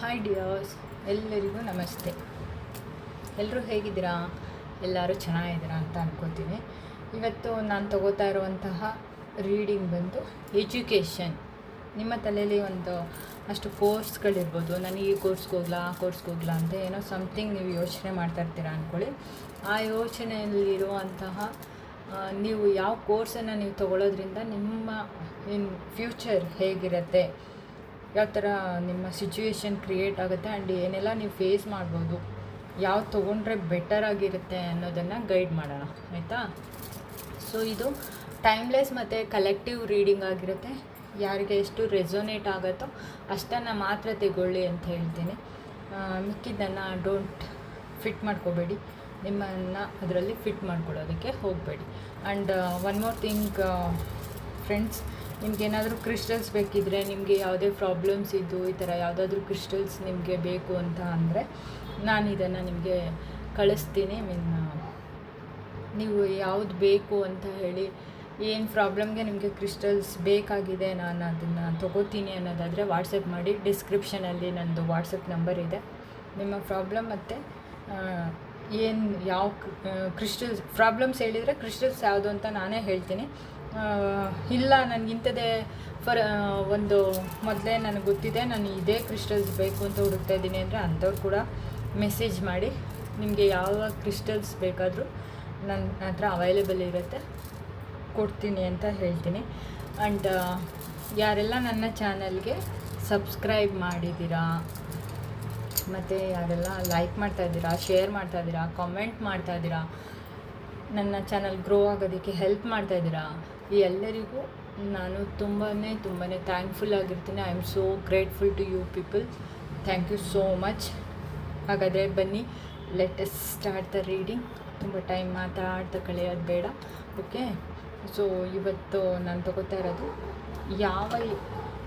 Hi dears ಎಲ್ಲರಿಗೂ ನಮಸ್ತೆ. ಎಲ್ಲರೂ ಹೇಗಿದ್ದೀರಾ? ಎಲ್ಲರೂ ಚೆನ್ನಾಗಿದ್ದೀರಾ ಅಂತ ಅನ್ಕೋತೀನಿ. ಇವತ್ತು ನಾನು ತಗೋತಾ ಇರುವಂತಹ ರೀಡಿಂಗ್ ಬಂದು ಎಜುಕೇಷನ್ ನಿಮ್ಮ ತಲೆಯಲ್ಲಿ ಒಂದು ಅಷ್ಟು ಕೋರ್ಸ್ಗಳಿರ್ಬೋದು ನನಗೆ ಈ ಕೋರ್ಸ್ಗೆ ಹೋಗ್ಲಾ, ಆ ಕೋರ್ಸ್ಗೆ ಹೋಗ್ಲಾ ಅಂತ ಏನೋ ಸಮಥಿಂಗ್ ನೀವು ಯೋಚನೆ ಮಾಡ್ತಾ ಇರ್ತೀರಾ ಅಂದ್ಕೊಳ್ಳಿ ಆ ಯೋಚನೆಯಲ್ಲಿರುವಂತಹ ನೀವು ಯಾವ ಕೋರ್ಸನ್ನು ನೀವು ತಗೊಳ್ಳೋದ್ರಿಂದ ನಿಮ್ಮ ಇನ್ ಫ್ಯೂಚರ್ ಹೇಗಿರುತ್ತೆ? ಯಾವ ಥರ ನಿಮ್ಮ ಸಿಚುವೇಶನ್ ಕ್ರಿಯೇಟ್ ಆಗುತ್ತೆ ಆ್ಯಂಡ್ ಏನೆಲ್ಲ ನೀವು ಫೇಸ್ ಮಾಡ್ಬೋದು ಯಾವ ತೊಗೊಂಡ್ರೆ ಬೆಟರ್ ಆಗಿರುತ್ತೆ ಅನ್ನೋದನ್ನು ಗೈಡ್ ಮಾಡೋಣ, ಆಯಿತಾ? ಸೊ ಇದು ಟೈಮ್ಲೆಸ್ ಮತ್ತು ಕಲೆಕ್ಟಿವ್ ರೀಡಿಂಗ್ ಆಗಿರುತ್ತೆ. ಯಾರಿಗೆ ಎಷ್ಟು ರೆಸೊನೇಟ್ ಆಗುತ್ತೋ ಅಷ್ಟನ್ನು ಮಾತ್ರ ತಗೊಳ್ಳಿ ಅಂತ ಹೇಳ್ತೀನಿ. ಮಿಕ್ಕಿದ್ದನ್ನು ಡೋಂಟ್ ಫಿಟ್ ಮಾಡ್ಕೋಬೇಡಿ. ನಿಮ್ಮನ್ನು ಅದರಲ್ಲಿ ಫಿಟ್ ಮಾಡ್ಕೊಳ್ಳೋದಕ್ಕೆ ಹೋಗಬೇಡಿ. And one more thing friends ನಿಮ್ಗೇನಾದರೂ ಕ್ರಿಸ್ಟಲ್ಸ್ ಬೇಕಿದ್ದರೆ ನಿಮಗೆ ಯಾವುದೇ ಪ್ರಾಬ್ಲಮ್ಸ್ ಇದ್ದು ಈ ಥರ ಯಾವುದಾದ್ರೂ ಕ್ರಿಸ್ಟಲ್ಸ್ ನಿಮಗೆ ಬೇಕು ಅಂತ ಅಂದರೆ ನಾನು ಇದನ್ನು ನಿಮಗೆ ಕಳಿಸ್ತೀನಿ. ಮೀನ್ ನೀವು ಯಾವುದು ಬೇಕು ಅಂತ ಹೇಳಿ ಏನು ಪ್ರಾಬ್ಲಮ್ಗೆ ನಿಮಗೆ ಕ್ರಿಸ್ಟಲ್ಸ್ ಬೇಕಾಗಿದೆ ನಾನು ಅದನ್ನು ತೊಗೋತೀನಿ ಅನ್ನೋದಾದರೆ ವಾಟ್ಸಪ್ ಮಾಡಿ. ಡಿಸ್ಕ್ರಿಪ್ಷನಲ್ಲಿ ನನ್ನದು ವಾಟ್ಸಪ್ ನಂಬರ್ ಇದೆ. ನಿಮ್ಮ ಪ್ರಾಬ್ಲಮ್ ಮತ್ತು ಏನು ಯಾವ ಕ್ರಿಸ್ಟಲ್ಸ್ ಪ್ರಾಬ್ಲಮ್ಸ್ ಹೇಳಿದರೆ ಕ್ರಿಸ್ಟಲ್ಸ್ ಯಾವುದು ಅಂತ ನಾನೇ ಹೇಳ್ತೀನಿ. ಇಲ್ಲ ನನಗಿಂಥದ್ದೇ ಫರ್ ಒಂದು ಮೊದಲೇ ನನಗೆ ಗೊತ್ತಿದೆ, ನಾನು ಇದೇ ಕ್ರಿಸ್ಟಲ್ಸ್ ಬೇಕು ಅಂತ ಹುಡುಕ್ತಾ ಇದ್ದೀನಿ ಅಂದರೆ ಅಂಥವ್ರು ಕೂಡ ಮೆಸೇಜ್ ಮಾಡಿ, ನಿಮಗೆ ಯಾವ ಕ್ರಿಸ್ಟಲ್ಸ್ ಬೇಕಾದರೂ ನನ್ನ ಹತ್ರ ಅವೈಲೇಬಲ್ ಇರುತ್ತೆ, ಕೊಡ್ತೀನಿ ಅಂತ ಹೇಳ್ತೀನಿ. ಆ್ಯಂಡ್ ಯಾರೆಲ್ಲ ನನ್ನ ಚಾನಲ್ಗೆ ಸಬ್ಸ್ಕ್ರೈಬ್ ಮಾಡಿದ್ದೀರಾ, ಮತ್ತು ಯಾರೆಲ್ಲ ಲೈಕ್ ಮಾಡ್ತಾ ಇದ್ದೀರಾ ಶೇರ್ ಮಾಡ್ತಾ ಇದ್ದೀರಾ ಕಾಮೆಂಟ್ ಮಾಡ್ತಾ ಇದ್ದೀರಾ, ನನ್ನ ಚಾನಲ್ ಗ್ರೋ ಆಗೋದಕ್ಕೆ ಹೆಲ್ಪ್ ಮಾಡ್ತಾ ಇದ್ದೀರಾ ಎಲ್ಲರಿಗೂ ನಾನು ತುಂಬಾ ತುಂಬಾ thankful ಆಗಿರ್ತೀನಿ. I am so grateful to you people thank you so much ಹಾಗಾದರೆ ಬನ್ನಿ let's start the reading ತುಂಬ ಟೈಮ್ ಮಾತಾಡ್ತಾ ಕಳೆಯೋದು ಬೇಡ ಓಕೆ ಸೊ ಇವತ್ತು ನಾನು ತಗೋತಾ ಇರೋದು, ಯಾವ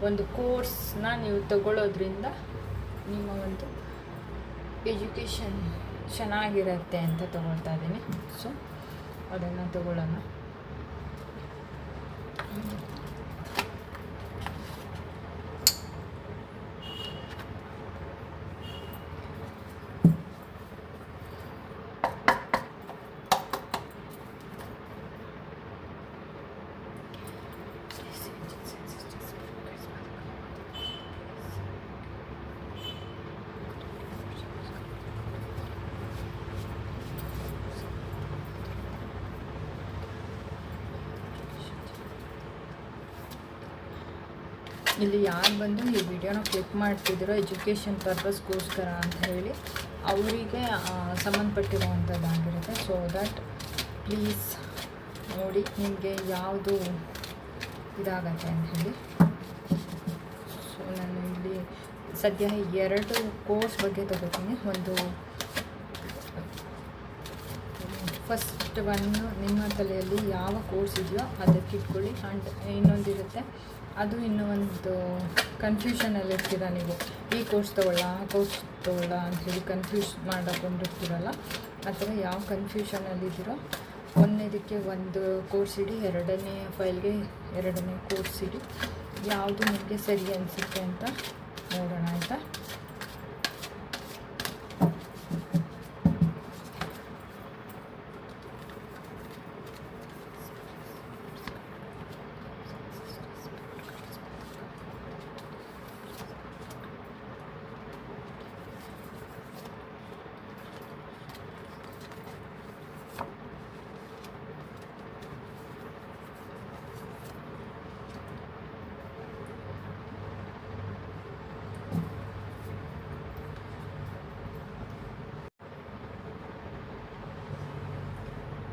ಒಂದು ಕೋರ್ಸ್ನ ನೀವು ತಗೊಳ್ಳೋದ್ರಿಂದ ನಿಮ್ಮ ಒಂದು ಎಜುಕೇಷನ್ ಚೆನ್ನಾಗಿರುತ್ತೆ ಅಂತ ತಗೊಳ್ತಾ ಇದ್ದೀನಿ. ಸೊ ಅದನ್ನು ತಗೊಳ್ಳೋಣ. Thank you. ಇಲ್ಲಿ ಯಾರು ಬಂದು ಈ ವಿಡಿಯೋನ ಕ್ಲಿಕ್ ಮಾಡ್ತಿದ್ದೀರೋ ಎಜುಕೇಷನ್ ಪರ್ಪಸ್ಗೋಸ್ಕರ ಅಂತ ಹೇಳಿ ಅವರಿಗೆ ಸಂಬಂಧಪಟ್ಟಿರುವಂಥದ್ದಾಗಿರುತ್ತೆ. ಸೊ ದಟ್ ಪ್ಲೀಸ್ ನೋಡಿ ನಿಮಗೆ ಯಾವುದು ಇದಾಗತ್ತೆ ಅಂತ ಹೇಳಿ. ಸೊ ನಾನು ಇಲ್ಲಿ ಸದ್ಯ ಎರಡು ಕೋರ್ಸ್ ಬಗ್ಗೆ ತಗೋತೀನಿ. ಒಂದು ಫಸ್ಟ್ ಒನ್ ನಿಮ್ಮ ತಲೆಯಲ್ಲಿ ಯಾವ ಕೋರ್ಸ್ ಇದೆಯೋ ಅದಕ್ಕೆ ಇಟ್ಕೊಳ್ಳಿ. ಆ್ಯಂಡ್ ಇನ್ನೊಂದಿರುತ್ತೆ ಅದು ಇನ್ನೂ ಒಂದು ಕನ್ಫ್ಯೂಷನಲ್ಲಿರ್ತೀರ ನೀವು? ಈ ಕೋರ್ಸ್ ತೊಗೊಳ್ಳ, ಆ ಕೋರ್ಸ್ ತೊಗೊಳ್ಳ ಅಂಥೇಳಿ ಕನ್ಫ್ಯೂಸ್ ಮಾಡಿಕೊಂಡಿರ್ತೀರಲ್ಲ ಆ ಥರ ಯಾವ ಕನ್ಫ್ಯೂಷನಲ್ಲಿದ್ದೀರೋ ಒಂದನೇದಕ್ಕೆ ಒಂದು ಕೋರ್ಸ್ ಇಡಿ, ಎರಡನೇ ಫೈಲ್ಗೆ ಎರಡನೇ ಕೋರ್ಸ್ ಇಡಿ. ಯಾವುದು ನಿಮಗೆ ಸರಿ ಅನಿಸುತ್ತೆ ಅಂತ ನೋಡೋಣ ಆಯಿತಾ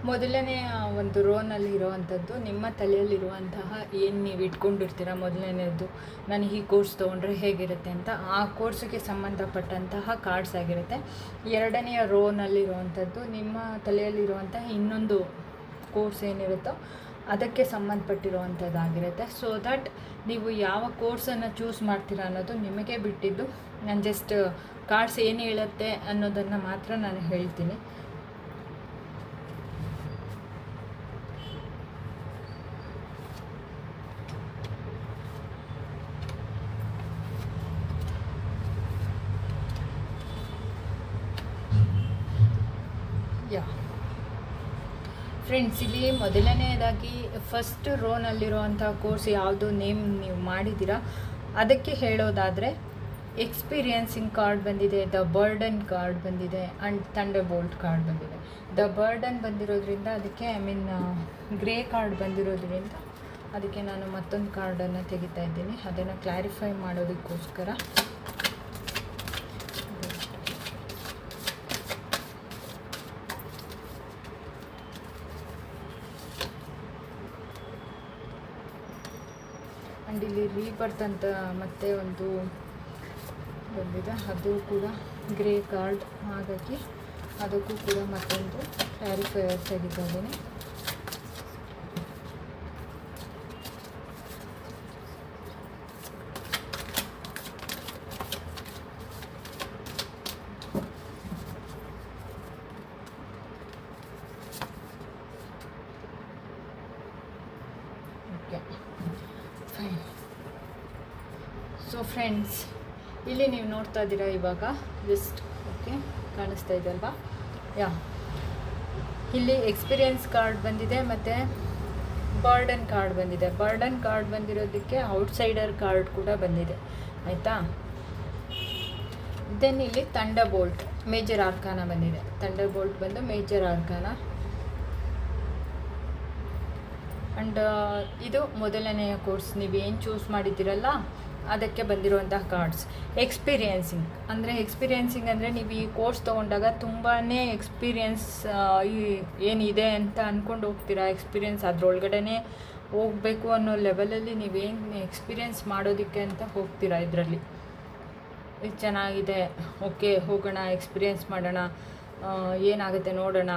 ಮೊದಲನೇ ಒಂದು ರೋನಲ್ಲಿ ಇರೋವಂಥದ್ದು, ನಿಮ್ಮ ತಲೆಯಲ್ಲಿರುವಂತಹ ಏನು ನೀವು ಇಟ್ಕೊಂಡಿರ್ತೀರ ಮೊದಲನೇದು? ನಾನು ಈ ಕೋರ್ಸ್ ತೊಗೊಂಡ್ರೆ ಹೇಗಿರುತ್ತೆ ಅಂತ. ಆ ಕೋರ್ಸಿಗೆ ಸಂಬಂಧಪಟ್ಟಂತಹ ಕಾರ್ಡ್ಸ್ ಆಗಿರುತ್ತೆ. ಎರಡನೆಯ ರೋನಲ್ಲಿರುವಂಥದ್ದು ನಿಮ್ಮ ತಲೆಯಲ್ಲಿರುವಂತಹ ಇನ್ನೊಂದು ಕೋರ್ಸ್ ಏನಿರುತ್ತೋ, ಅದಕ್ಕೆ ಸಂಬಂಧಪಟ್ಟಿರುವಂಥದ್ದಾಗಿರುತ್ತೆ. ಸೊ ದಟ್ ನೀವು ಯಾವ ಕೋರ್ಸನ್ನು ಚೂಸ್ ಮಾಡ್ತೀರಾ ಅನ್ನೋದು ನಿಮಗೆ ಬಿಟ್ಟಿದ್ದು. ನಾನು ಜಸ್ಟ್ ಕಾರ್ಡ್ಸ್ ಏನು ಹೇಳುತ್ತೆ ಅನ್ನೋದನ್ನು ಮಾತ್ರ ನಾನು ಹೇಳ್ತೀನಿ ಯಾ ಫ್ರೆಂಡ್ಸ್ ಇಲ್ಲಿ ಮೊದಲನೆಯದಾಗಿ ಫಸ್ಟ್ ರೋನಲ್ಲಿರುವಂಥ ಕೋರ್ಸ್ ಯಾವುದು ನೇಮ್ ನೀವು ಮಾಡಿದ್ದೀರಾ? ಅದಕ್ಕೆ ಹೇಳೋದಾದರೆ ಎಕ್ಸ್ಪೀರಿಯನ್ಸಿಂಗ್ ಕಾರ್ಡ್ ಬಂದಿದೆ ದ ಬರ್ಡನ್ ಕಾರ್ಡ್ ಬಂದಿದೆ ಆ್ಯಂಡ್ ತಂಡೆ ಬೋಲ್ಟ್ ಕಾರ್ಡ್ ಬಂದಿದೆ. ದ ಬರ್ಡನ್ ಬಂದಿರೋದ್ರಿಂದ ಅದಕ್ಕೆ ಐ ಮೀನ್ ಗ್ರೇ ಕಾರ್ಡ್ ಬಂದಿರೋದ್ರಿಂದ ಅದಕ್ಕೆ ನಾನು ಮತ್ತೊಂದು ಕಾರ್ಡನ್ನು ತೆಗಿತಾ ಇದ್ದೀನಿ. ಅದನ್ನು ಕ್ಲಾರಿಫೈ ಮಾಡೋದಕ್ಕೋಸ್ಕರ. ಆ್ಯಂಡ್ ಇಲ್ಲಿ ರೀಬರ್ತ್ ಅಂತ ಮತ್ತೆ ಒಂದು ಬಂದಿದೆ. ಅದು ಕೂಡ ಗ್ರೇ ಕಾರ್ಡ್ ಹಾಗಾಗಿ ಅದಕ್ಕೂ ಕೂಡ ಮತ್ತೊಂದು ಕ್ಲಾರಿಫೈಯರ್ ತೆಗಿತಾ ಓಕೆ ಫೈನ್ ಸೊ ಫ್ರೆಂಡ್ಸ್ ಇಲ್ಲಿ ನೀವು ನೋಡ್ತಾ ಇದ್ದೀರಾ ಇವಾಗ ಲಿಸ್ಟ್ ಓಕೆ ಕಾಣಿಸ್ತಾ ಇದೆ ಅಲ್ವಾ? ಯಾ ಇಲ್ಲಿ ಎಕ್ಸ್ಪೀರಿಯನ್ಸ್ ಕಾರ್ಡ್ ಬಂದಿದೆ ಮತ್ತು ಬರ್ಡನ್ ಕಾರ್ಡ್ ಬಂದಿದೆ. ಬರ್ಡನ್ ಕಾರ್ಡ್ ಬಂದಿರೋದಕ್ಕೆ ಔಟ್ಸೈಡರ್ ಕಾರ್ಡ್ ಕೂಡ ಬಂದಿದೆ. ಆಯಿತಾ? ದೆನ್ ಇಲ್ಲಿ ತಂಡ ಬೋಲ್ಟ್ ಮೇಜರ್ ಆರ್ಕಾನ ಬಂದಿದೆ. ತಂಡ ಬೋಲ್ಟ್ ಬಂದು ಮೇಜರ್ ಆರ್ಕಾನ ಆ್ಯಂಡ್ ಇದು ಮೊದಲನೆಯ ಕೋರ್ಸ್ ನೀವು ಏನು ಚೂಸ್ ಮಾಡಿದ್ದೀರಲ್ಲ? ಅದಕ್ಕೆ ಬಂದಿರುವಂತಹ ಕಾರ್ಡ್ಸ್ ಎಕ್ಸ್ಪೀರಿಯನ್ಸಿಂಗ್ ಅಂದರೆ ಎಕ್ಸ್ಪೀರಿಯನ್ಸಿಂಗ್ ಅಂದರೆ ನೀವು ಈ ಕೋರ್ಸ್ ತೊಗೊಂಡಾಗ ತುಂಬಾ ಎಕ್ಸ್ಪೀರಿಯನ್ಸ್ ಈ ಏನಿದೆ ಅಂತ ಅಂದ್ಕೊಂಡು ಹೋಗ್ತೀರಾ? ಎಕ್ಸ್ಪೀರಿಯನ್ಸ್ ಅದರೊಳಗಡೆ ಹೋಗಬೇಕು ಅನ್ನೋ ಲೆವೆಲಲ್ಲಿ ನೀವೇನು ಎಕ್ಸ್ಪೀರಿಯನ್ಸ್ ಮಾಡೋದಕ್ಕೆ ಅಂತ ಹೋಗ್ತೀರಾ ಇದರಲ್ಲಿ? ಇದು ಚೆನ್ನಾಗಿದೆ ಓಕೆ ಹೋಗೋಣ ಎಕ್ಸ್ಪೀರಿಯನ್ಸ್ ಮಾಡೋಣ ಏನಾಗುತ್ತೆ ನೋಡೋಣ.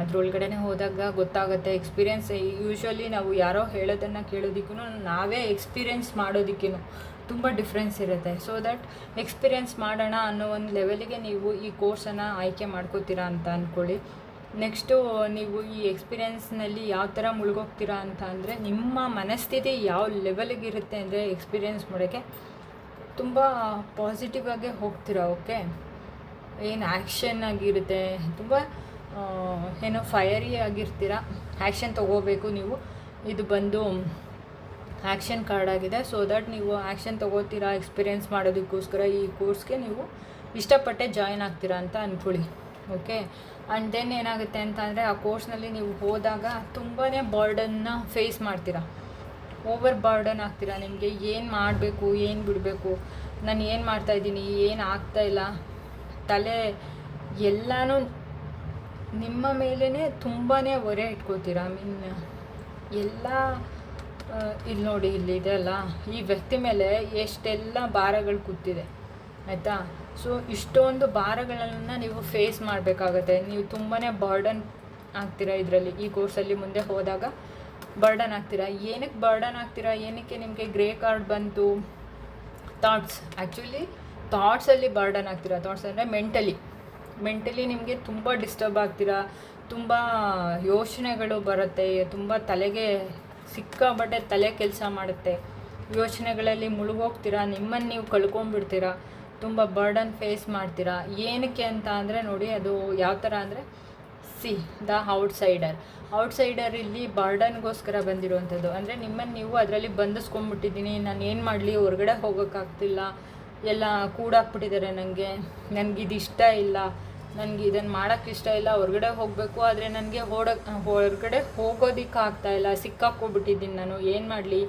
ಅದ್ರೊಳಗಡೆನೆ ಹೋದಾಗ ಗೊತ್ತಾಗುತ್ತೆ ಎಕ್ಸ್ಪೀರಿಯನ್ಸ್ ಯೂಶ್ವಲಿ ನಾವು ಯಾರೋ ಹೇಳೋದನ್ನು ಕೇಳೋದಕ್ಕೂ ನಾವೇ ಎಕ್ಸ್ಪೀರಿಯೆನ್ಸ್ ಮಾಡೋದಕ್ಕೂ ತುಂಬ ಡಿಫ್ರೆನ್ಸ್ ಇರುತ್ತೆ. ಸೊ ದಟ್ ಎಕ್ಸ್ಪೀರಿಯೆನ್ಸ್ ಮಾಡೋಣ ಅನ್ನೋ ಒಂದು ಲೆವೆಲಿಗೆ ನೀವು ಈ ಕೋರ್ಸನ್ನು ಆಯ್ಕೆ ಮಾಡ್ಕೋತೀರಾ ಅಂತ ಅಂದ್ಕೊಳ್ಳಿ ನೆಕ್ಸ್ಟು ನೀವು ಈ ಎಕ್ಸ್ಪೀರಿಯೆನ್ಸ್ನಲ್ಲಿ ಯಾವ ಥರ ಮುಳುಗೋಗ್ತೀರಾ ಅಂತ ಅಂದರೆ ನಿಮ್ಮ ಮನಸ್ಥಿತಿ ಯಾವ ಲೆವೆಲಿಗೆ ಇರುತ್ತೆ ಅಂದರೆ ಎಕ್ಸ್ಪೀರಿಯೆನ್ಸ್ ಮಾಡೋಕ್ಕೆ ತುಂಬ ಪಾಸಿಟಿವ್ ಆಗೇ ಹೋಗ್ತೀರಾ ಓಕೆ ಏನು ಆ್ಯಕ್ಷನ್ ಆಗಿರುತ್ತೆ, ತುಂಬ ಏನೋ ಫೈರಿ ಆಗಿರ್ತೀರ? ಆ್ಯಕ್ಷನ್ ತೊಗೋಬೇಕು ನೀವು. ಇದು ಬಂದು ಆ್ಯಕ್ಷನ್ ಕಾರ್ಡ್ ಆಗಿದೆ. ಸೊ ದಟ್ ನೀವು ಆ್ಯಕ್ಷನ್ ತೊಗೋತೀರಾ ಎಕ್ಸ್ಪೀರಿಯೆನ್ಸ್ ಮಾಡೋದಕ್ಕೋಸ್ಕರ ಈ ಕೋರ್ಸ್ಗೆ ನೀವು ಇಷ್ಟಪಟ್ಟೆ ಜಾಯಿನ್ ಆಗ್ತೀರಾ ಅಂತ ಅಂದ್ಕೊಳ್ಳಿ ಓಕೆ ಆ್ಯಂಡ್ ದೆನ್ ಏನಾಗುತ್ತೆ ಅಂತ ಅಂದರೆ, ಆ ಕೋರ್ಸ್ನಲ್ಲಿ ನೀವು ಹೋದಾಗ ತುಂಬಾ ಬರ್ಡನ್ನ ಫೇಸ್ ಮಾಡ್ತೀರಾ. ಓವರ್ ಬರ್ಡನ್ ಆಗ್ತೀರಾ ನಿಮಗೆ. ಏನು ಮಾಡಬೇಕು, ಏನು ಬಿಡಬೇಕು? ನಾನು ಏನು ಮಾಡ್ತಾಯಿದ್ದೀನಿ ಏನು ಆಗ್ತಾ ಇಲ್ಲ? ತಲೆ ಎಲ್ಲನೂ ನಿಮ್ಮ ಮೇಲೇ ತುಂಬಾ ಹೊರೆ ಇಟ್ಕೋತೀರ? ಐ ಮೀನ್ ಎಲ್ಲ ಇಲ್ಲಿ ನೋಡಿ ಇಲ್ಲಿ ಇದೆಲ್ಲ ಈ ವ್ಯಕ್ತಿ ಮೇಲೆ ಎಷ್ಟೆಲ್ಲ ಭಾರಗಳು ಕೂತಿದೆ, ಆಯಿತಾ? ಸೊ ಇಷ್ಟೊಂದು ಭಾರಗಳನ್ನು ನೀವು ಫೇಸ್ ಮಾಡಬೇಕಾಗತ್ತೆ. ನೀವು ತುಂಬಾ ಬರ್ಡನ್ ಆಗ್ತೀರಾ ಇದರಲ್ಲಿ? ಈ ಕೋರ್ಸಲ್ಲಿ ಮುಂದೆ ಹೋದಾಗ ಬರ್ಡನ್ ಆಗ್ತೀರಾ? ಏನಕ್ಕೆ ಬರ್ಡನ್ ಆಗ್ತೀರಾ? ಏನಕ್ಕೆ ನಿಮಗೆ ಗ್ರೇ ಕಾರ್ಡ್ ಬಂತು? ಥಾಟ್ಸ್ ಆ್ಯಕ್ಚುಲಿ ಥಾಟ್ಸಲ್ಲಿ ಬರ್ಡನ್ ಆಗ್ತೀರಾ? ಥಾಟ್ಸ್ ಅಂದರೆ ಮೆಂಟಲಿ ಮೆಂಟಲಿ ನಿಮಗೆ ತುಂಬ ಡಿಸ್ಟರ್ಬ್ ಆಗ್ತೀರಾ? ತುಂಬ ಯೋಚನೆಗಳು ಬರುತ್ತೆ, ತುಂಬ ತಲೆಗೆ ಸಿಕ್ಕಾಬಟ್ಟೆ ತಲೆ ಕೆಲಸ ಮಾಡುತ್ತೆ. ಯೋಚನೆಗಳಲ್ಲಿ ಮುಳುಗೋಗ್ತೀರಾ? ನಿಮ್ಮನ್ನು ನೀವು ಕಳ್ಕೊಂಡ್ಬಿಡ್ತೀರಾ? ತುಂಬ ಬರ್ಡನ್ ಫೇಸ್ ಮಾಡ್ತೀರಾ? ಏನಕ್ಕೆ ಅಂತ ಅಂದರೆ ನೋಡಿ, ಅದು ಯಾವ ಥರ ಅಂದರೆ ಸಿ, ದ ಔಟ್ಸೈಡರ್ ಔಟ್ಸೈಡರ್ ಇಲ್ಲಿ ಬರ್ಡನ್ಗೋಸ್ಕರ ಬಂದಿರುವಂಥದ್ದು. ಅಂದರೆ ನಿಮ್ಮನ್ನು ನೀವು ಅದರಲ್ಲಿ ಬಂಧಿಸ್ಕೊಂಡ್ಬಿಟ್ಟಿದ್ದೀನಿ, ನಾನು ಏನು ಮಾಡಲಿ, ಹೊರಗಡೆ ಹೋಗೋಕ್ಕಾಗ್ತಿಲ್ಲ, ಎಲ್ಲ ಕೂಡಾಕ್ಬಿಟ್ಟಿದ್ದಾರೆ ನನಗೆ ನನಗಿದು ಇಷ್ಟ ಇಲ್ಲ. ನನಗೆ ಇದನ್ನು ಮಾಡೋಕ್ಕೆ ಇಷ್ಟ ಇಲ್ಲ, ಹೊರಗಡೆ ಹೋಗಬೇಕು, ಆದರೆ ನನಗೆ ಓಡೋಕ್ ಹೊರಗಡೆ ಹೋಗೋದಿಕ್ಕೆ ಆಗ್ತಾ ಇಲ್ಲ ಸಿಕ್ಕಾಕ್ಕೊಬಿಟ್ಟಿದ್ದೀನಿ ನಾನು, ಏನು ಮಾಡಲಿ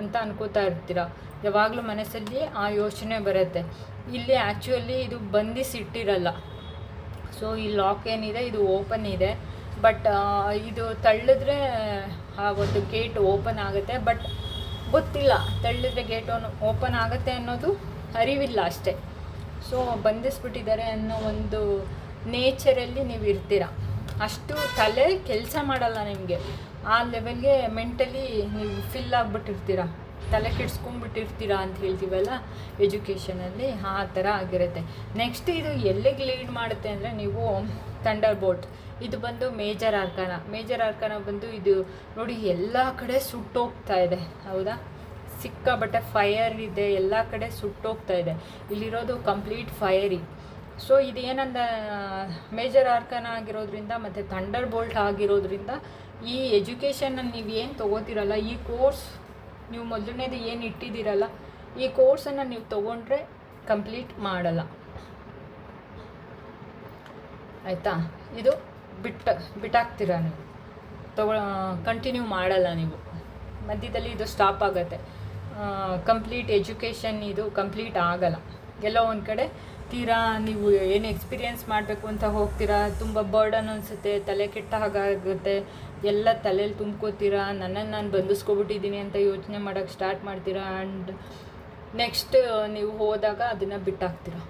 ಅಂತ ಅನ್ಕೋತಾ ಇರ್ತೀರ. ಯಾವಾಗಲೂ ಮನಸ್ಸಲ್ಲಿ ಆ ಯೋಚನೆ ಬರುತ್ತೆ. ಇಲ್ಲಿ ಆ್ಯಕ್ಚುಲಿ ಇದು ಬಂಧಿಸಿಟ್ಟಿರಲ್ಲ. ಸೊ ಈ ಲಾಕ್ ಏನಿದೆ, ಇದು ಓಪನ್ ಇದೆ. ಬಟ್ ಇದು ತಳ್ಳಿದ್ರೆ, ಆ ಒಂದು ಗೇಟ್ ಓಪನ್ ಆಗುತ್ತೆ. ಬಟ್ ಗೊತ್ತಿಲ್ಲ, ತಳ್ಳಿದ್ರೆ ಗೇಟ್ ಓಪನ್ ಆಗುತ್ತೆ ಅನ್ನೋದು ಅರಿವಿಲ್ಲ ಅಷ್ಟೇ. ಸೊ ಬಂಧಿಸ್ಬಿಟ್ಟಿದ್ದಾರೆ ಅನ್ನೋ ಒಂದು ನೇಚರಲ್ಲಿ ನೀವು ಇರ್ತೀರ? ಅಷ್ಟು ತಲೆ ಕೆಲಸ ಮಾಡಲ್ಲ ನಿಮಗೆ. ಆ ಲೆವೆಲ್ಗೆ ಮೆಂಟಲಿ ನೀವು ಫಿಲ್ ಆಗಿಬಿಟ್ಟಿರ್ತೀರ? ತಲೆ ಕೆಡ್ಸ್ಕೊಂಡ್ಬಿಟ್ಟಿರ್ತೀರಾ ಅಂತ ಹೇಳ್ತೀವಲ್ಲ? ಎಜುಕೇಷನಲ್ಲಿ ಆ ಥರ ಆಗಿರುತ್ತೆ. ನೆಕ್ಸ್ಟ್ ಇದು ಎಲ್ಲಿಗೆ ಲೀಡ್ ಮಾಡುತ್ತೆ ಅಂದರೆ ನೀವು ಥಂಡರ್ ಬೋಟ್ ಇದು ಬಂದು ಮೇಜರ್ ಆರ್ಕಾನ ಮೇಜರ್ ಆರ್ಕನ ಬಂದು ಇದು ನೋಡಿ ಎಲ್ಲ ಕಡೆ ಸುಟ್ಟೋಗ್ತಾ ಇದೆ. ಹೌದಾ? ಸಿಕ್ಕಾಬಟ್ಟೆ ಫೈರ್ ಇದೆ, ಎಲ್ಲ ಕಡೆ ಸುಟ್ಟೋಗ್ತಾ ಇದೆ. ಇಲ್ಲಿರೋದು ಕಂಪ್ಲೀಟ್ ಫೈರಿ ಸೊ ಇದು ಏನಂದ ಮೇಜರ್ ಆರ್ಕನ್ ಆಗಿರೋದ್ರಿಂದ ಮತ್ತು ಥಂಡರ್ ಬೋಲ್ಟ್ ಆಗಿರೋದ್ರಿಂದ ಈ ಎಜುಕೇಷನ್ನ ನೀವು ಏನು ತೊಗೋತಿರಲ್ಲ, ಈ ಕೋರ್ಸ್ ನೀವು ಮೊದಲನೇದು ಏನು ಇಟ್ಟಿದ್ದೀರಲ್ಲ, ಈ ಕೋರ್ಸನ್ನು ನೀವು ತೊಗೊಂಡ್ರೆ ಕಂಪ್ಲೀಟ್ ಮಾಡಲ್ಲ. ಆಯಿತಾ? ಇದು ಬಿಟ್ಟು, ಬಿಟ್ಟಾಕ್ತೀರ ನೀವು? ತಗೋ ಕಂಟಿನ್ಯೂ ಮಾಡಲ್ಲ ನೀವು. ಮಧ್ಯದಲ್ಲಿ ಇದು ಸ್ಟಾಪ್ ಆಗುತ್ತೆ. ಕಂಪ್ಲೀಟ್ ಎಜುಕೇಷನ್ ಇದು ಕಂಪ್ಲೀಟ್ ಆಗಲ್ಲ. ಎಲ್ಲೋ ಒಂದು ಕಡೆ ತೀರಾ ನೀವು ಏನು ಎಕ್ಸ್ಪೀರಿಯೆನ್ಸ್ ಮಾಡಬೇಕು ಅಂತ ಹೋಗ್ತೀರಾ? ತುಂಬ ಬರ್ಡನ್ ಅನಿಸುತ್ತೆ, ತಲೆ ಕೆಟ್ಟ ಹಾಗಾಗುತ್ತೆ ಎಲ್ಲ ತಲೆಯಲ್ಲಿ ತುಂಬ್ಕೋತೀರಾ? ನನ್ನನ್ನು ನಾನು ಬಂಧಿಸ್ಕೊಬಿಟ್ಟಿದ್ದೀನಿ ಅಂತ ಯೋಚನೆ ಮಾಡೋಕ್ಕೆ ಸ್ಟಾರ್ಟ್ ಮಾಡ್ತೀರಾ? ಆ್ಯಂಡ್ ನೆಕ್ಸ್ಟ್ ನೀವು ಹೋದಾಗ ಅದನ್ನು ಬಿಟ್ಟಾಕ್ತೀರಾ?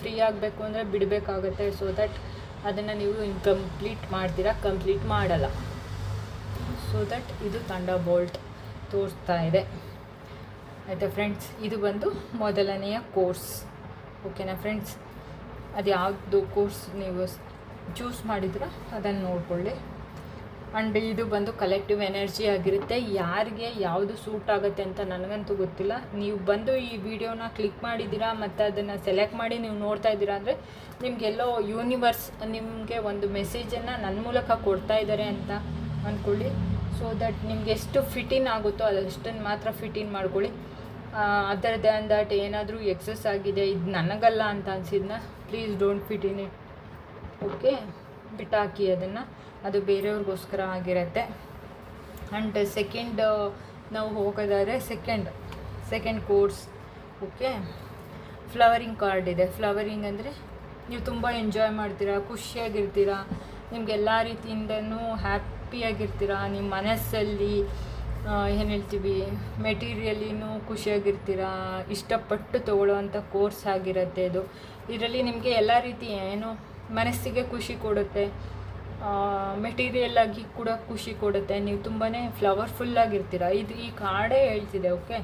ಫ್ರೀ ಆಗಬೇಕು ಅಂದರೆ ಬಿಡಬೇಕಾಗತ್ತೆ. ಸೊ ದಟ್ ಅದನ್ನು ನೀವು ಇನ್ಕಂಪ್ಲೀಟ್ ಮಾಡ್ತೀರಾ? ಕಂಪ್ಲೀಟ್ ಮಾಡಲ್ಲ. ಸೊ ದಟ್ ಇದು ತಂಡ ಬೋಲ್ಟ್ ತೋರಿಸ್ತಾ ಇದೆ. ಆಯಿತಾ ಫ್ರೆಂಡ್ಸ್ ಇದು ಬಂದು ಮೊದಲನೆಯ ಕೋರ್ಸ್ ಓಕೆನಾ ಫ್ರೆಂಡ್ಸ್ ಅದು ಯಾವುದು ಕೋರ್ಸ್ ನೀವು ಚೂಸ್ ಮಾಡಿದ್ರೆ ಅದನ್ನು ನೋಡ್ಕೊಳ್ಳಿ. ಆ್ಯಂಡ್ ಇದು ಬಂದು ಕಲೆಕ್ಟಿವ್ ಎನರ್ಜಿ ಆಗಿರುತ್ತೆ. ಯಾರಿಗೆ ಯಾವುದು ಸೂಟ್ ಆಗುತ್ತೆ ಅಂತ ನನಗಂತೂ ಗೊತ್ತಿಲ್ಲ. ನೀವು ಬಂದು ಈ ವಿಡಿಯೋನ ಕ್ಲಿಕ್ ಮಾಡಿದ್ದೀರಾ ಮತ್ತು ಅದನ್ನು ಸೆಲೆಕ್ಟ್ ಮಾಡಿ ನೀವು ನೋಡ್ತಾ ಇದ್ದೀರಾ ಅಂದರೆ ನಿಮಗೆಲ್ಲೋ ಯೂನಿವರ್ಸ್ ನಿಮಗೆ ಒಂದು ಮೆಸೇಜನ್ನು ನನ್ನ ಮೂಲಕ ಕೊಡ್ತಾ ಇದ್ದಾರೆ ಅಂತ ಅಂದ್ಕೊಳ್ಳಿ ಸೊ ದಟ್ ನಿಮ್ಗೆ ಎಷ್ಟು ಫಿಟ್ ಇನ್ ಆಗುತ್ತೋ ಅದಷ್ಟನ್ನು ಮಾತ್ರ ಫಿಟ್ ಇನ್ ಮಾಡ್ಕೊಳ್ಳಿ. ದ್ಯಾನ್ ದಟ್ ಏನಾದರೂ ಎಕ್ಸಸ್ ಆಗಿದೆ, ಇದು ನನಗಲ್ಲ ಅಂತ ಅನಿಸಿದ್ನ please don't fit in it okay ಬಿಟ್ಟಾಕಿ ಅದನ್ನು. ಅದು ಬೇರೆಯವ್ರಿಗೋಸ್ಕರ ಆಗಿರುತ್ತೆ. ಆ್ಯಂಡ್ ಸೆಕೆಂಡ್ ನಾವು ಹೋಗೋದಾದರೆ second second course okay flowering card ಇದೆ. ಫ್ಲವರಿಂಗ್ ಅಂದರೆ ನೀವು ತುಂಬ ಎಂಜಾಯ್ ಮಾಡ್ತೀರಾ, ಖುಷಿಯಾಗಿರ್ತೀರಾ, ನಿಮ್ಗೆ ಎಲ್ಲ ರೀತಿಯಿಂದನೂ ಹ್ಯಾಪಿಯಾಗಿರ್ತೀರಾ ನಿಮ್ಮ ಮನಸ್ಸಲ್ಲಿ ಏನು ಹೇಳ್ತೀವಿ ಮೆಟೀರಿಯಲಿನೂ ಖುಷಿಯಾಗಿರ್ತೀರಾ, ಇಷ್ಟಪಟ್ಟು ತೊಗೊಳ್ಳೋವಂಥ ಕೋರ್ಸ್ ಆಗಿರುತ್ತೆ ಇದು. ಇದರಲ್ಲಿ ನಿಮಗೆ ಎಲ್ಲ ರೀತಿ ಏನು ಮನಸ್ಸಿಗೆ ಖುಷಿ ಕೊಡುತ್ತೆ ಮೆಟೀರಿಯಲ್ಲಾಗಿ ಕೂಡ ಖುಷಿ ಕೊಡುತ್ತೆ, ನೀವು ತುಂಬಾ ಫ್ಲವರ್ಫುಲ್ಲಾಗಿರ್ತೀರ ಇದು ಈ ಕಾರ್ಡೇ ಹೇಳ್ತಿದೆ ಓಕೆ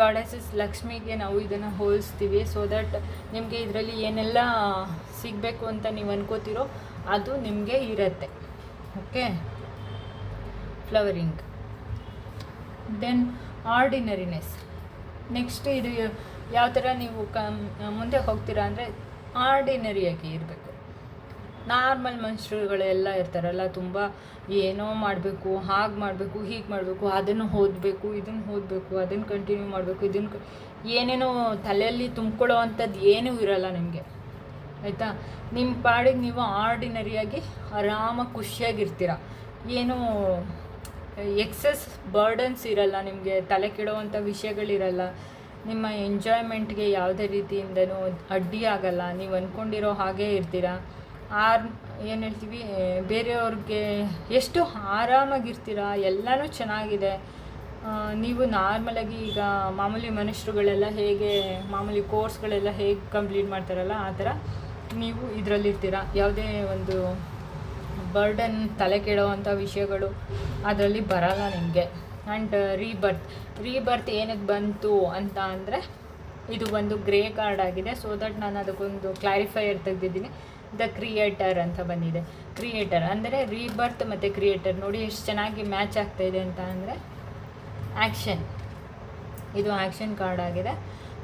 ಗಾಡೆಸಸ್ ಲಕ್ಷ್ಮಿಗೆ ನಾವು ಇದನ್ನು ಹೋಲಿಸ್ತೀವಿ ಸೊ ದಟ್ ನಿಮಗೆ ಇದರಲ್ಲಿ ಏನೆಲ್ಲ ಸಿಗಬೇಕು ಅಂತ ನೀವು ಅನ್ಕೋತಿರೋ, ಅದು ನಿಮಗೆ ಇರುತ್ತೆ okay flowering then ordinariness next ಇದು ಯಾವ ಥರ ನೀವು ಕ ಮುಂದೆ ಹೋಗ್ತೀರಾ ಅಂದರೆ ಆರ್ಡಿನರಿಯಾಗಿ ಇರಬೇಕು. ನಾರ್ಮಲ್ ಮನುಷ್ಯರುಗಳೆಲ್ಲ ಇರ್ತಾರಲ್ಲ, ತುಂಬ ಏನೋ ಮಾಡಬೇಕು, ಹಾಗೆ ಮಾಡಬೇಕು, ಹೀಗೆ ಮಾಡಬೇಕು, ಅದನ್ನು ಓದಬೇಕು, ಇದನ್ನು ಓದಬೇಕು, ಅದನ್ನು ಕಂಟಿನ್ಯೂ ಮಾಡಬೇಕು, ಇದನ್ನು ಏನೇನೋ ತಲೆಯಲ್ಲಿ ತುಂಬ್ಕೊಳ್ಳೋ ಅಂಥದ್ದು ಏನೂ ಇರಲ್ಲ ನಿಮಗೆ. ಆಯಿತಾ? ನಿಮ್ಮ ಪಾಡಿಗೆ ನೀವು ಆರ್ಡಿನರಿಯಾಗಿ ಆರಾಮಾಗಿ ಖುಷಿಯಾಗಿರ್ತೀರ. ಏನು ಎಕ್ಸಸ್ ಬರ್ಡನ್ಸ್ ಇರಲ್ಲ, ನಿಮಗೆ ತಲೆ ಕೆಡುವಂಥ ವಿಷಯಗಳಿರಲ್ಲ, ನಿಮ್ಮ ಎಂಜಾಯ್ಮೆಂಟ್ಗೆ ಯಾವುದೇ ರೀತಿಯಿಂದನೂ ಅಡ್ಡಿ ಆಗಲ್ಲ ನೀವು ಅಂದ್ಕೊಂಡಿರೋ ಹಾಗೇ ಇರ್ತೀರ? ಆರ್, ಏನು ಹೇಳ್ತೀವಿ ಬೇರೆಯವ್ರಿಗೆ ಎಷ್ಟು ಆರಾಮಾಗಿರ್ತೀರ? ಎಲ್ಲನೂ ಚೆನ್ನಾಗಿದೆ. ನೀವು ನಾರ್ಮಲಾಗಿ ಈಗ ಮಾಮೂಲಿ ಮನುಷ್ಯರುಗಳೆಲ್ಲ ಹೇಗೆ, ಮಾಮೂಲಿ ಕೋರ್ಸ್ಗಳೆಲ್ಲ ಹೇಗೆ ಕಂಪ್ಲೀಟ್ ಮಾಡ್ತಾರಲ್ಲ, ಆ ಥರ ನೀವು ಇದರಲ್ಲಿರ್ತೀರ? ಯಾವುದೇ ಒಂದು ಬರ್ಡನ್ ತಲೆ ಕೆಡುವಂಥ ವಿಷಯಗಳು ಅದರಲ್ಲಿ ಬರಲ್ಲ ನಿಮಗೆ. ಆ್ಯಂಡ್ ರೀಬರ್ತ್ ರೀಬರ್ತ್ ಏನಕ್ಕೆ ಬಂತು ಅಂತ ಅಂದರೆ ಇದು ಒಂದು ಗ್ರೇ ಕಾರ್ಡ್ ಆಗಿದೆ. ಸೊ ದಟ್ ನಾನು ಅದಕ್ಕೊಂದು ಕ್ಲಾರಿಫೈಯರ್ ತೆಗೆದಿದ್ದೀನಿ. ದ ಕ್ರಿಯೇಟರ್ ಅಂತ ಬಂದಿದೆ. ಕ್ರಿಯೇಟರ್ ಅಂದರೆ ರೀಬರ್ತ್ ಮತ್ತು ಕ್ರಿಯೇಟರ್ ನೋಡಿ ಎಷ್ಟು ಚೆನ್ನಾಗಿ ಮ್ಯಾಚ್ ಆಗ್ತಾ ಇದೆ ಅಂತ ಅಂದರೆ ಆ್ಯಕ್ಷನ್ ಇದು ಆ್ಯಕ್ಷನ್ ಕಾರ್ಡ್ ಆಗಿದೆ.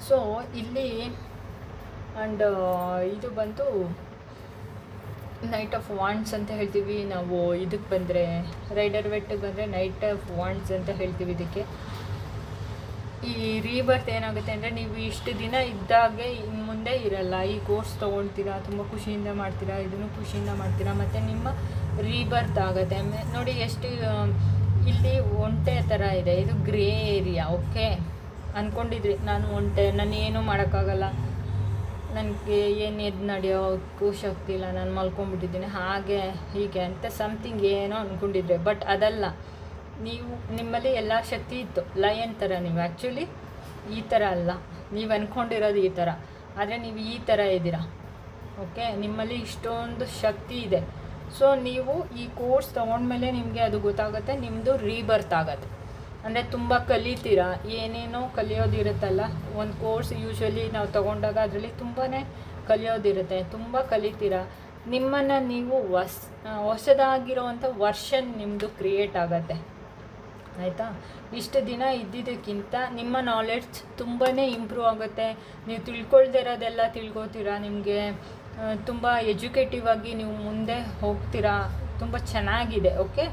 ಸೊ ಇಲ್ಲಿ ಆ್ಯಂಡ್ ಇದು ಬಂದು ನೈಟ್ ಆಫ್ ವಾಂಡ್ಸ್ ಅಂತ ಹೇಳ್ತೀವಿ. ನಾವು ಇದಕ್ಕೆ ಬಂದರೆ ರೈಡರ್ ವೆಟ್ಟಿಗೆ ಬಂದರೆ ನೈಟ್ ಆಫ್ ವಾಂಡ್ಸ್ ಅಂತ ಹೇಳ್ತೀವಿ ಇದಕ್ಕೆ. ಈ ರೀಬರ್ತ್ ಏನಾಗುತ್ತೆ ಅಂದರೆ, ನೀವು ಇಷ್ಟು ದಿನ ಇದ್ದಾಗೆ ಇನ್ನು ಮುಂದೆ ಇರಲ್ಲ. ಈ ಕೋರ್ಸ್ ತೊಗೊಳ್ತೀರಾ ತುಂಬ ಖುಷಿಯಿಂದ ಮಾಡ್ತೀರಾ, ಇದನ್ನು ಖುಷಿಯಿಂದ ಮಾಡ್ತೀರಾ, ಮತ್ತು ನಿಮ್ಮ ರೀಬರ್ತ್ ಆಗುತ್ತೆ. ನೋಡಿ ಎಷ್ಟು ಇಲ್ಲಿ ಒಂಟೆ ಥರ ಇದೆ. ಇದು ಗ್ರೇ ಏರಿಯಾ ಓಕೆ ಅಂದ್ಕೊಂಡಿದ್ರಿ ನಾನು ಒಂಟೆ ನಾನು ಏನೂ ಮಾಡೋಕ್ಕಾಗಲ್ಲ. ನನಗೆ ಏನು ಎದ್ದು ನಡೆಯೋಕ್ಕೂ ಶಕ್ತಿ ಇಲ್ಲ, ನಾನು ಮಲ್ಕೊಂಡ್ಬಿಟ್ಟಿದ್ದೀನಿ. ಹಾಗೆ ಹೀಗೆ ಅಂತ ಸಮಥಿಂಗ್ ಏನೋ ಅಂದ್ಕೊಂಡಿದ್ರೆ ಬಟ್ ಅದಲ್ಲ, ನೀವು, ನಿಮ್ಮಲ್ಲಿ ಎಲ್ಲ ಶಕ್ತಿ ಇತ್ತು. ಲಯನ್ ಥರ ನೀವು. ಆ್ಯಕ್ಚುಲಿ ಈ ಥರ ಅಲ್ಲ. ನೀವು ಅಂದ್ಕೊಂಡಿರೋದು ಈ ಥರ ಆದರೆ ನೀವು ಈ ಥರ ಇದ್ದೀರಾ. ಓಕೆ ನಿಮ್ಮಲ್ಲಿ ಇಷ್ಟೊಂದು ಶಕ್ತಿ ಇದೆ. ಸೊ ನೀವು ಈ ಕೋರ್ಸ್ ತೊಗೊಂಡ್ಮೇಲೆ ನಿಮಗೆ ಅದು ಗೊತ್ತಾಗುತ್ತೆ ನಿಮ್ಮದು ರೀಬರ್ತ್ ಆಗುತ್ತೆ. ಅಂದರೆ ತುಂಬ ಕಲಿತೀರಾ? ಏನೇನೋ ಕಲಿಯೋದಿರುತ್ತಲ್ಲ? ಒಂದು ಕೋರ್ಸ್ ಯೂಶ್ವಲಿ ನಾವು ತಗೊಂಡಾಗ ಅದರಲ್ಲಿ ತುಂಬಾ ಕಲಿಯೋದಿರುತ್ತೆ. ತುಂಬ ಕಲಿತೀರಾ? ನಿಮ್ಮನ್ನು ನೀವು ಹೊಸ ಹೊಸದಾಗಿರೋವಂಥ ವರ್ಷನ್ ನಿಮ್ಮದು ಕ್ರಿಯೇಟ್ ಆಗತ್ತೆ. ಆಯಿತಾ? ಇಷ್ಟು ದಿನ ಇದ್ದಿದ್ದಕ್ಕಿಂತ ನಿಮ್ಮ ನಾಲೆಡ್ಜ್ ತುಂಬಾ ಇಂಪ್ರೂವ್ ಆಗುತ್ತೆ. ನೀವು ತಿಳ್ಕೊಳ್ದೇ ಇರೋದೆಲ್ಲ ತಿಳ್ಕೊತೀರಾ? ನಿಮಗೆ ತುಂಬ ಎಜುಕೇಟಿವ್ ಆಗಿ ನೀವು ಮುಂದೆ ಹೋಗ್ತೀರಾ? ತುಂಬ ಚೆನ್ನಾಗಿದೆ ಓಕೆ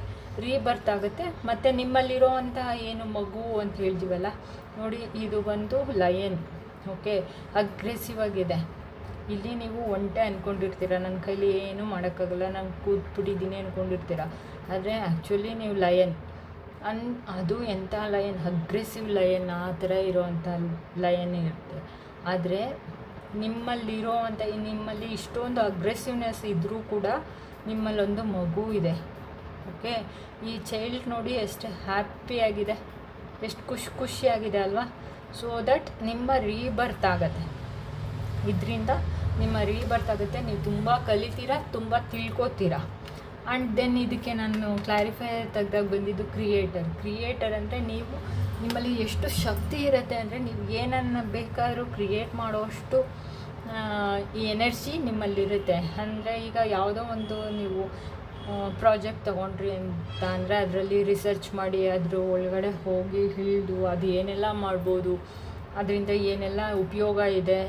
ರೀಬರ್ತ್ ಆಗುತ್ತೆ. ಮತ್ತು ನಿಮ್ಮಲ್ಲಿರೋವಂತಹ ಏನು ಮಗು ಅಂತ ಹೇಳ್ತೀವಲ್ಲ, ನೋಡಿ ಇದು ಬಂದು ಲಯನ್ ಓಕೆ ಅಗ್ರೆಸಿವ್ ಆಗಿದೆ. ಇಲ್ಲಿ ನೀವು ಒಂಟೆ ಅಂದ್ಕೊಂಡಿರ್ತೀರ ನನ್ನ ಕೈಲಿ ಏನೂ ಮಾಡೋಕ್ಕಾಗಲ್ಲ, ನಾನು ಕೂತ್ಬಿಟ್ಟಿದ್ದೀನಿ ಅಂದ್ಕೊಂಡಿರ್ತೀರ ಆದರೆ ಆ್ಯಕ್ಚುಲಿ ನೀವು ಲಯನ್ ಅನ್, ಅದು ಎಂಥ ಲಯನ್ ಅಗ್ರೆಸಿವ್ ಲಯನ್ ಆ ಥರ ಇರೋವಂಥ ಲಯನ್ ಇರುತ್ತೆ. ಆದರೆ ನಿಮ್ಮಲ್ಲಿರೋ ಅಂಥ ನಿಮ್ಮಲ್ಲಿ ಇಷ್ಟೊಂದು ಅಗ್ರೆಸಿವ್ನೆಸ್ ಇದ್ದರೂ ಕೂಡ ನಿಮ್ಮಲ್ಲೊಂದು ಮಗು ಇದೆ. ಓಕೆ? ಈ ಚೈಲ್ಡ್ ನೋಡಿ ಎಷ್ಟು ಹ್ಯಾಪಿಯಾಗಿದೆ ಎಷ್ಟು ಖುಷಿ ಖುಷಿಯಾಗಿದೆ ಅಲ್ವಾ? ಸೊ ದಟ್ ನಿಮ್ಮ ರೀಬರ್ತ್ ಆಗುತ್ತೆ. ಇದರಿಂದ ನಿಮ್ಮ ರೀಬರ್ತ್ ಆಗುತ್ತೆ. ನೀವು ತುಂಬ ಕಲಿತೀರಾ, ತುಂಬ ತಿಳ್ಕೊತೀರಾ? ಆ್ಯಂಡ್ ದೆನ್ ಇದಕ್ಕೆ ನಾನು ಕ್ಲಾರಿಫೈ ತೆಗ್ದಾಗ ಬಂದಿದ್ದು ಕ್ರಿಯೇಟರ್ ಕ್ರಿಯೇಟರ್ ಅಂದರೆ ನೀವು ನಿಮ್ಮಲ್ಲಿ ಎಷ್ಟು ಶಕ್ತಿ ಇರುತ್ತೆ ಅಂದರೆ ನೀವು ಏನನ್ನು ಬೇಕಾದರೂ ಕ್ರಿಯೇಟ್ ಮಾಡೋಷ್ಟು ಈ ಎನರ್ಜಿ ನಿಮ್ಮಲ್ಲಿರುತ್ತೆ. ಅಂದರೆ ಈಗ ಯಾವುದೋ ಒಂದು ನೀವು ಪ್ರಾಜೆಕ್ಟ್ ತೊಗೊಂಡ್ರಿ ಅಂತ ಅಂದರೆ ಅದರಲ್ಲಿ ರಿಸರ್ಚ್ ಮಾಡಿ ಅದ್ರ ಒಳಗಡೆ ಹೋಗಿ ಹಿಡಿದು ಅದು ಏನೆಲ್ಲ ಮಾಡ್ಬೋದು, ಅದರಿಂದ ಏನೆಲ್ಲ ಉಪಯೋಗ ಇದೆ,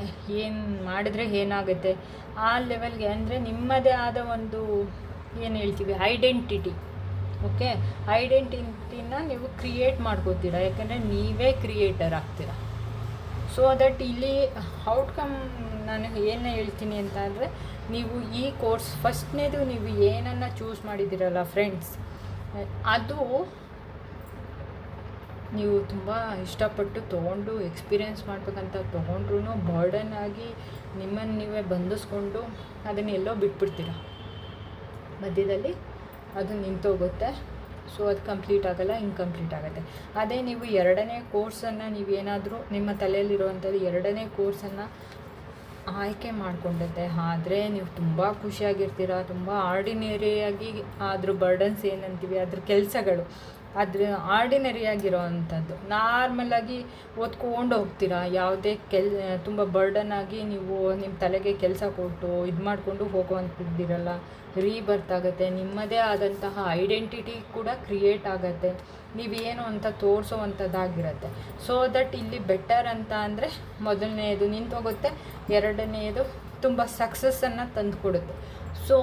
ಏನು ಮಾಡಿದ್ರೆ ಏನಾಗುತ್ತೆ, ಆ ಲೆವೆಲ್ಗೆ ಅಂದರೆ ನಿಮ್ಮದೇ ಆದ ಒಂದು ಏನು ಹೇಳ್ತೀವಿ ಐಡೆಂಟಿಟಿ ಓಕೆ ಐಡೆಂಟಿಟಿನ ನೀವು ಕ್ರಿಯೇಟ್ ಮಾಡ್ಕೋತೀರಾ, ಯಾಕಂದರೆ ನೀವೇ ಕ್ರಿಯೇಟರ್ ಆಗ್ತೀರಾ. ಸೊ ದಟ್ ಇಲ್ಲಿ ಔಟ್ಕಮ್ ನಾನು ಏನು ಹೇಳ್ತೀನಿ ಅಂತ ಅಂದರೆ, ನೀವು ಈ ಕೋರ್ಸ್ ಫಸ್ಟ್ನೇದು ನೀವು ಏನನ್ನು ಚೂಸ್ ಮಾಡಿದ್ದೀರಲ್ಲ ಫ್ರೆಂಡ್ಸ್ ಅದು ನೀವು ತುಂಬ ಇಷ್ಟಪಟ್ಟು ತೊಗೊಂಡು ಎಕ್ಸ್ಪೀರಿಯೆನ್ಸ್ ಮಾಡ್ಬೇಕಂತ ತೊಗೊಂಡ್ರೂ ಬರ್ಡನ್ ಆಗಿ ನಿಮ್ಮನ್ನು ನೀವೇ ಬಂಧಿಸ್ಕೊಂಡು ಅದನ್ನೆಲ್ಲೋ ಬಿಟ್ಬಿಡ್ತೀರ. ಮಧ್ಯದಲ್ಲಿ ಅದು ನಿಂತೋಗುತ್ತೆ. ಸೊ ಅದು ಕಂಪ್ಲೀಟ್ ಆಗಲ್ಲ ಇನ್ಕಂಪ್ಲೀಟ್ ಆಗುತ್ತೆ. ಅದೇ ನೀವು ಎರಡನೇ ಕೋರ್ಸನ್ನು ನೀವೇನಾದರೂ ನಿಮ್ಮ ತಲೆಯಲ್ಲಿರುವಂಥದ್ದು ಎರಡನೇ ಕೋರ್ಸನ್ನು ಆಯ್ಕೆ ಮಾಡಿಕೊಂಡಿದ್ದೆ. ಆದರೆ ನೀವು ತುಂಬ ಖುಷಿಯಾಗಿರ್ತೀರ, ತುಂಬ ಆರ್ಡಿನರಿಯಾಗಿ ಅದ್ರ ಬರ್ಡನ್ಸ್ ಏನಂತೀವಿ, ಅದ್ರ ಕೆಲಸಗಳು. ಅದ್ರ ಆರ್ಡಿನರಿ ಆಗಿರೋ ಅಂಥದ್ದು ನಾರ್ಮಲಾಗಿ ಓದ್ಕೊಂಡು ಹೋಗ್ತೀರಾ? ಯಾವುದೇ ಕೆಲ್, ತುಂಬ ಬರ್ಡನ್ ಆಗಿ ನೀವು ನಿಮ್ಮ ತಲೆಗೆ ಕೆಲಸ ಕೊಟ್ಟು ಇದು ಮಾಡಿಕೊಂಡು ಹೋಗುವಂಥದ್ದಿರಲ್ಲ ರೀಬರ್ತ್ ಆಗುತ್ತೆ, ನಿಮ್ಮದೇ ಆದಂತಹ ಐಡೆಂಟಿಟಿ ಕೂಡ ಕ್ರಿಯೇಟ್ ಆಗುತ್ತೆ, ನೀವೇನು ಅಂತ ತೋರಿಸೋವಂಥದ್ದಾಗಿರುತ್ತೆ. ಸೊ ದಟ್ ಇಲ್ಲಿ ಬೆಟರ್ ಅಂತ ಅಂದರೆ ಮೊದಲನೆಯದು ನಿಂತೋಗುತ್ತೆ ಎರಡನೆಯದು ತುಂಬ ಸಕ್ಸಸ್ಸನ್ನು ತಂದು ಕೊಡುತ್ತೆ ಸೊ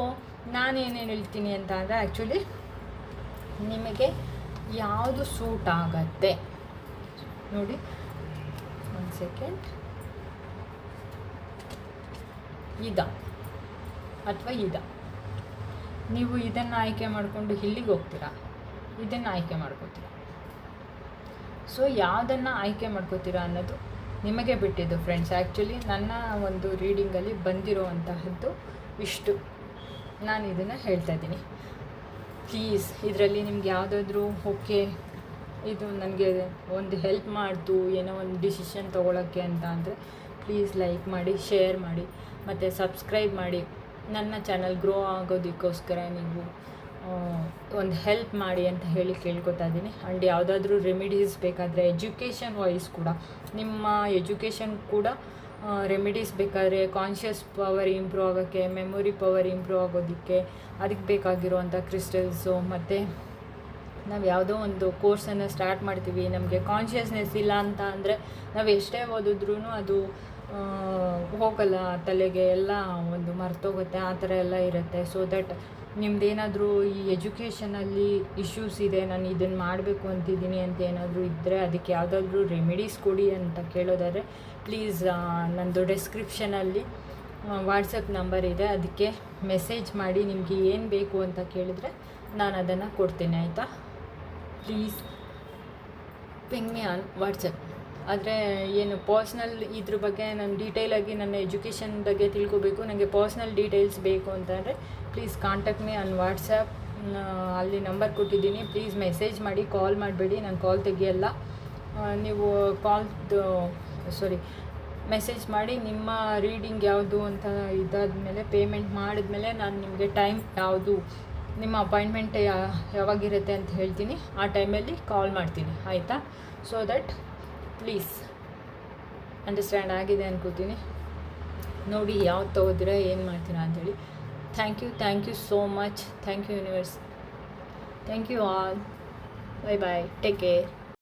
ನಾನೇನೇನು ಹೇಳ್ತೀನಿ ಅಂತ ಅಂದರೆ ಆ್ಯಕ್ಚುಲಿ ನಿಮಗೆ ಯಾವುದು ಸೂಟ್ ಆಗತ್ತೆ? ನೋಡಿ, ಒಂದು ಸೆಕೆಂಡ್ ಇದ ಅಥವಾ ಇದ. ನೀವು ಇದನ್ನು ಆಯ್ಕೆ ಮಾಡಿಕೊಂಡು ಇಲ್ಲಿಗೆ ಹೋಗ್ತೀರಾ? ಇದನ್ನು ಆಯ್ಕೆ ಮಾಡ್ಕೋತೀರಾ? ಸೊ ಯಾವುದನ್ನು ಆಯ್ಕೆ ಮಾಡ್ಕೋತೀರಾ ಅನ್ನೋದು ನಿಮಗೆ ಬಿಟ್ಟಿದ್ದು ಫ್ರೆಂಡ್ಸ್ ಆ್ಯಕ್ಚುಲಿ ನನ್ನ ಒಂದು ರೀಡಿಂಗಲ್ಲಿ ಬಂದಿರುವಂತಹದ್ದು ಇಷ್ಟು. ನಾನು ಇದನ್ನು ಹೇಳ್ತಾ ಇದ್ದೀನಿ. ಪ್ಲೀಸ್ ಇದರಲ್ಲಿ ನಿಮ್ಗೆ ಯಾವುದಾದ್ರೂ ಓಕೆ ಇದು ನನಗೆ ಒಂದು ಹೆಲ್ಪ್ ಮಾಡ್ತು ಏನೋ ಒಂದು ಡಿಸಿಷನ್ ತೊಗೊಳಕ್ಕೆ ಅಂತ ಅಂದರೆ ಪ್ಲೀಸ್ ಲೈಕ್ ಮಾಡಿ ಶೇರ್ ಮಾಡಿ, ಮತ್ತು ಸಬ್ಸ್ಕ್ರೈಬ್ ಮಾಡಿ. ನನ್ನ ಚಾನಲ್ ಗ್ರೋ ಆಗೋದಕ್ಕೋಸ್ಕರ ನೀವು ಒಂದು ಹೆಲ್ಪ್ ಮಾಡಿ ಅಂತ ಹೇಳಿ ಕೇಳ್ಕೊತಾ ಇದ್ದೀನಿ. ಆ್ಯಂಡ್ ಯಾವುದಾದ್ರೂ ರೆಮಿಡೀಸ್ ಬೇಕಾದರೆ ಎಜುಕೇಷನ್ ವೈಸ್ ಕೂಡ, ನಿಮ್ಮ ಎಜುಕೇಷನ್ ಕೂಡ ರೆಮಿಡೀಸ್ ಬೇಕಾದರೆ ಕಾನ್ಷಿಯಸ್ ಪವರ್ ಇಂಪ್ರೂವ್ ಆಗೋಕ್ಕೆ ಮೆಮೊರಿ ಪವರ್ ಇಂಪ್ರೂವ್ ಆಗೋದಕ್ಕೆ, ಅದಕ್ಕೆ ಬೇಕಾಗಿರುವಂಥ ಕ್ರಿಸ್ಟಲ್ಸು ಮತ್ತು ನಾವು ಯಾವುದೋ ಒಂದು ಕೋರ್ಸನ್ನು ಸ್ಟಾರ್ಟ್ ಮಾಡ್ತೀವಿ. ನಮಗೆ ಕಾನ್ಷಿಯಸ್ನೆಸ್ ಇಲ್ಲ ಅಂತ ಅಂದರೆ ನಾವು ಎಷ್ಟೇ ಓದಿದ್ರೂ ಅದು ಹೋಗಲ್ಲ, ತಲೆಗೆ ಎಲ್ಲ ಒಂದು ಮರ್ತೋಗುತ್ತೆ, ಆ ಥರ ಎಲ್ಲ ಇರುತ್ತೆ. ಸೊ ದಟ್ ನಿಮ್ಮದೇನಾದರೂ ಈ ಎಜುಕೇಷನಲ್ಲಿ ಇಶ್ಯೂಸ್ ಇದೆ, ನಾನು ಇದನ್ನು ಮಾಡಬೇಕು ಅಂತಿದ್ದೀನಿ ಅಂತ ಏನಾದರೂ ಇದ್ದರೆ ಅದಕ್ಕೆ ಯಾವುದಾದ್ರೂ ರೆಮಿಡೀಸ್ ಕೊಡಿ ಅಂತ ಕೇಳೋದಾದರೆ ಪ್ಲೀಸ್ ನನ್ನದು ಡೆಸ್ಕ್ರಿಪ್ಷನಲ್ಲಿ ವಾಟ್ಸಪ್ ನಂಬರ್ ಇದೆ. ಅದಕ್ಕೆ ಮೆಸೇಜ್ ಮಾಡಿ ನಿಮಗೆ ಏನು ಬೇಕು ಅಂತ ಕೇಳಿದರೆ ನಾನು ಅದನ್ನು ಕೊಡ್ತೇನೆ, ಆಯಿತಾ? Please ping me on WhatsApp ಆದರೆ ಏನು ಪರ್ಸ್ನಲ್ ಇದ್ರ ಬಗ್ಗೆ ನಾನು ಡೀಟೇಲಾಗಿ ನನ್ನ ಎಜುಕೇಷನ್ ಬಗ್ಗೆ ತಿಳ್ಕೊಬೇಕು. ನನಗೆ ಪರ್ಸ್ನಲ್ ಡೀಟೇಲ್ಸ್ ಬೇಕು ಅಂತಂದರೆ please contact me on WhatsApp ಅಲ್ಲಿ ನಂಬರ್ ಕೊಟ್ಟಿದ್ದೀನಿ. ಪ್ಲೀಸ್ ಮೆಸೇಜ್ ಮಾಡಿ ಕಾಲ್ ಮಾಡಬೇಡಿ. ನಾನು ಕಾಲ್ ತೆಗಿಯಲ್ಲ. ನೀವು ಕಾಲ್ದು ಸಾರಿ ಮೆಸೇಜ್ ಮಾಡಿ ನಿಮ್ಮ ರೀಡಿಂಗ್ ಯಾವುದು ಅಂತ ಇದಾದಮೇಲೆ ಪೇಮೆಂಟ್ ಮಾಡಿದ್ಮೇಲೆ ನಾನು ನಿಮಗೆ ಟೈಮ್ ಯಾವುದು, ನಿಮ್ಮ ಅಪಾಯಿಂಟ್ಮೆಂಟ್ ಯಾವಾಗಿರುತ್ತೆ ಅಂತ ಹೇಳ್ತೀನಿ. ಆ ಟೈಮಲ್ಲಿ ಕಾಲ್ ಮಾಡ್ತೀನಿ. ಆಯಿತಾ? ಸೊ ದಟ್ ಪ್ಲೀಸ್ ಅಂಡರ್ಸ್ಟ್ಯಾಂಡ್ ಆಗಿದೆ ಅನ್ಕೋತೀನಿ. ನೋಡಿ ಯಾವ್ದು ತೊಗೋತೀರಾ ಏನು ಮಾಡ್ತೀರಾ ಅಂಥೇಳಿ thank you thank you so much thank you universe thank you all bye bye take care